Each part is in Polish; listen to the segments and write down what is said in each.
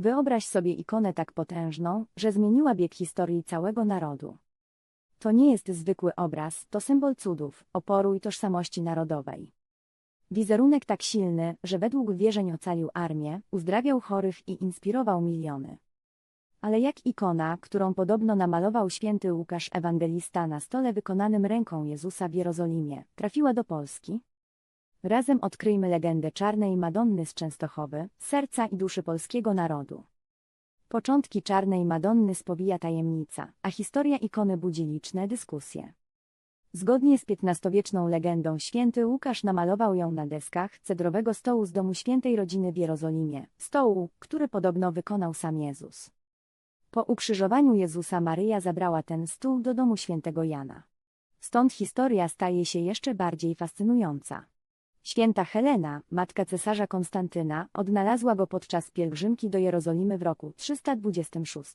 Wyobraź sobie ikonę tak potężną, że zmieniła bieg historii całego narodu. To nie jest zwykły obraz, to symbol cudów, oporu i tożsamości narodowej. Wizerunek tak silny, że według wierzeń ocalił armię, uzdrawiał chorych i inspirował miliony. Ale jak ikona, którą podobno namalował święty Łukasz Ewangelista na stole wykonanym ręką Jezusa w Jerozolimie, trafiła do Polski? Razem odkryjmy legendę czarnej Madonny z Częstochowy, serca i duszy polskiego narodu. Początki czarnej Madonny spowija tajemnica, a historia ikony budzi liczne dyskusje. Zgodnie z XV-wieczną legendą święty Łukasz namalował ją na deskach cedrowego stołu z domu świętej rodziny w Jerozolimie, stołu, który podobno wykonał sam Jezus. Po ukrzyżowaniu Jezusa Maryja zabrała ten stół do domu świętego Jana. Stąd historia staje się jeszcze bardziej fascynująca. Święta Helena, matka cesarza Konstantyna, odnalazła go podczas pielgrzymki do Jerozolimy w roku 326.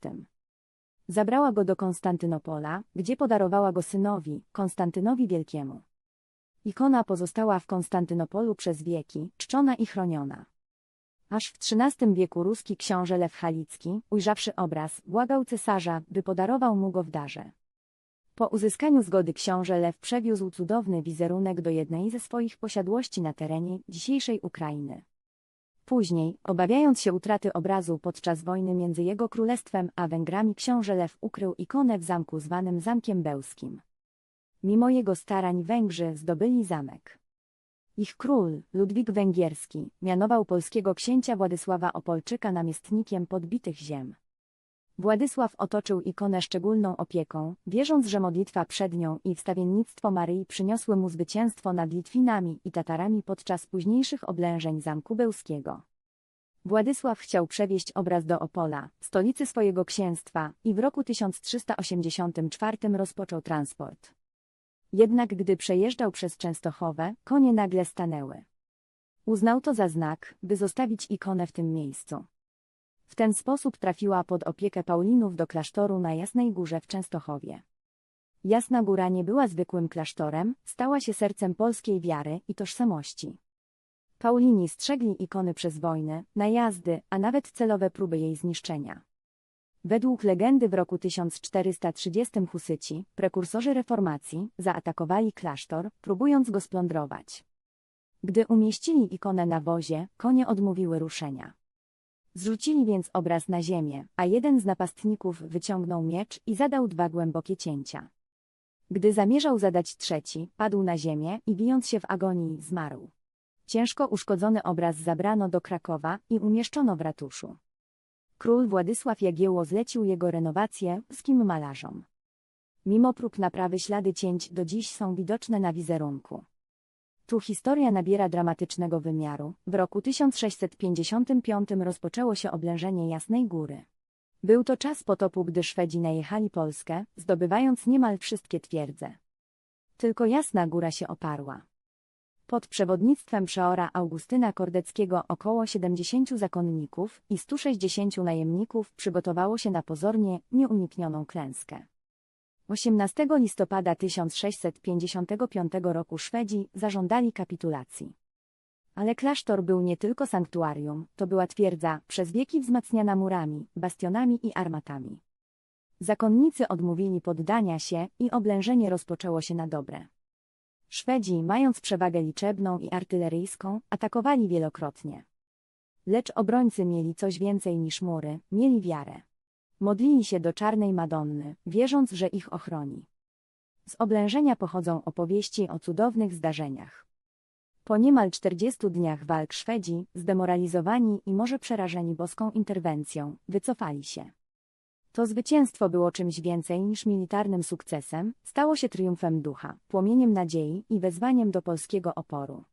Zabrała go do Konstantynopola, gdzie podarowała go synowi, Konstantynowi Wielkiemu. Ikona pozostała w Konstantynopolu przez wieki, czczona i chroniona. Aż w XIII wieku ruski książę Lew Halicki, ujrzawszy obraz, błagał cesarza, by podarował mu go w darze. Po uzyskaniu zgody książę Lew przewiózł cudowny wizerunek do jednej ze swoich posiadłości na terenie dzisiejszej Ukrainy. Później, obawiając się utraty obrazu podczas wojny między jego królestwem a Węgrami książę Lew ukrył ikonę w zamku zwanym Zamkiem Bełskim. Mimo jego starań Węgrzy zdobyli zamek. Ich król, Ludwik Węgierski, mianował polskiego księcia Władysława Opolczyka namiestnikiem podbitych ziem. Władysław otoczył ikonę szczególną opieką, wierząc, że modlitwa przed nią i wstawiennictwo Maryi przyniosły mu zwycięstwo nad Litwinami i Tatarami podczas późniejszych oblężeń Zamku Bełskiego. Władysław chciał przewieźć obraz do Opola, stolicy swojego księstwa, i w roku 1384 rozpoczął transport. Jednak gdy przejeżdżał przez Częstochowę, konie nagle stanęły. Uznał to za znak, by zostawić ikonę w tym miejscu. W ten sposób trafiła pod opiekę Paulinów do klasztoru na Jasnej Górze w Częstochowie. Jasna Góra nie była zwykłym klasztorem, stała się sercem polskiej wiary i tożsamości. Paulini strzegli ikony przez wojny, najazdy, a nawet celowe próby jej zniszczenia. Według legendy w roku 1430 Husyci, prekursorzy reformacji, zaatakowali klasztor, próbując go splądrować. Gdy umieścili ikonę na wozie, konie odmówiły ruszenia. Zrzucili więc obraz na ziemię, a jeden z napastników wyciągnął miecz i zadał dwa głębokie cięcia. Gdy zamierzał zadać trzeci, padł na ziemię i bijąc się w agonii, zmarł. Ciężko uszkodzony obraz zabrano do Krakowa i umieszczono w ratuszu. Król Władysław Jagiełło zlecił jego renowację polskim malarzom. Mimo prób naprawy ślady cięć do dziś są widoczne na wizerunku. Tu historia nabiera dramatycznego wymiaru. W roku 1655 rozpoczęło się oblężenie Jasnej Góry. Był to czas potopu, gdy Szwedzi najechali Polskę, zdobywając niemal wszystkie twierdze. Tylko Jasna Góra się oparła. Pod przewodnictwem przeora Augustyna Kordeckiego około 70 zakonników i 160 najemników przygotowało się na pozornie nieuniknioną klęskę. 18 listopada 1655 roku Szwedzi zażądali kapitulacji. Ale klasztor był nie tylko sanktuarium, to była twierdza, przez wieki wzmacniana murami, bastionami i armatami. Zakonnicy odmówili poddania się i oblężenie rozpoczęło się na dobre. Szwedzi, mając przewagę liczebną i artyleryjską, atakowali wielokrotnie. Lecz obrońcy mieli coś więcej niż mury, mieli wiarę. Modlili się do czarnej Madonny, wierząc, że ich ochroni. Z oblężenia pochodzą opowieści o cudownych zdarzeniach. Po niemal 40 dniach walk Szwedzi, zdemoralizowani i może przerażeni boską interwencją, wycofali się. To zwycięstwo było czymś więcej niż militarnym sukcesem, stało się triumfem ducha, płomieniem nadziei i wezwaniem do polskiego oporu.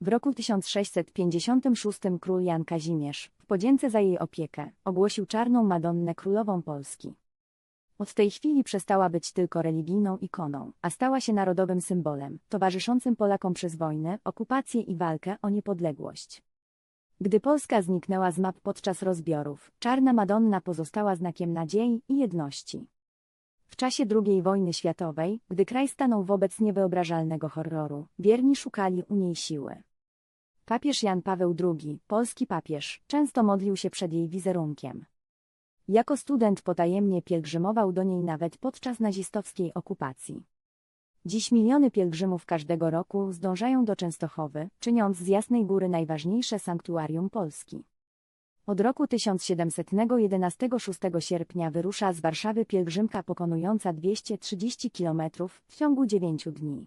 W roku 1656 król Jan Kazimierz, w podzięce za jej opiekę, ogłosił czarną Madonnę królową Polski. Od tej chwili przestała być tylko religijną ikoną, a stała się narodowym symbolem, towarzyszącym Polakom przez wojnę, okupację i walkę o niepodległość. Gdy Polska zniknęła z map podczas rozbiorów, czarna Madonna pozostała znakiem nadziei i jedności. W czasie II wojny światowej, gdy kraj stanął wobec niewyobrażalnego horroru, wierni szukali u niej siły. Papież Jan Paweł II, polski papież, często modlił się przed jej wizerunkiem. Jako student potajemnie pielgrzymował do niej nawet podczas nazistowskiej okupacji. Dziś miliony pielgrzymów każdego roku zdążają do Częstochowy, czyniąc z Jasnej Góry najważniejsze sanktuarium Polski. Od roku 1711 6 sierpnia wyrusza z Warszawy pielgrzymka pokonująca 230 km w ciągu 9 dni.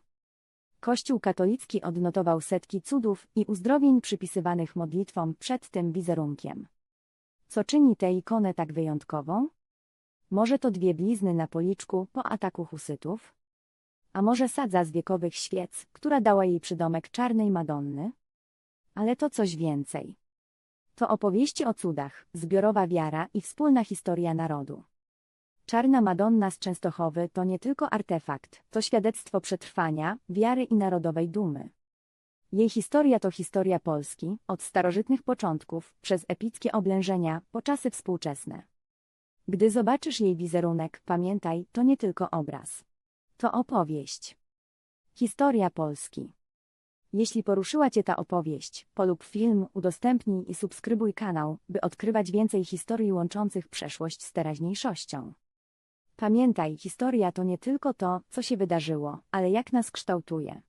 Kościół katolicki odnotował setki cudów i uzdrowień przypisywanych modlitwom przed tym wizerunkiem. Co czyni tę ikonę tak wyjątkową? Może to dwie blizny na policzku po ataku husytów? A może sadza z wiekowych świec, która dała jej przydomek czarnej Madonny? Ale to coś więcej. To opowieści o cudach, zbiorowa wiara i wspólna historia narodu. Czarna Madonna z Częstochowy to nie tylko artefakt, to świadectwo przetrwania, wiary i narodowej dumy. Jej historia to historia Polski, od starożytnych początków, przez epickie oblężenia, po czasy współczesne. Gdy zobaczysz jej wizerunek, pamiętaj, to nie tylko obraz. To opowieść. Historia Polski. Jeśli poruszyła Cię ta opowieść, polub film, udostępnij i subskrybuj kanał, by odkrywać więcej historii łączących przeszłość z teraźniejszością. Pamiętaj, historia to nie tylko to, co się wydarzyło, ale jak nas kształtuje.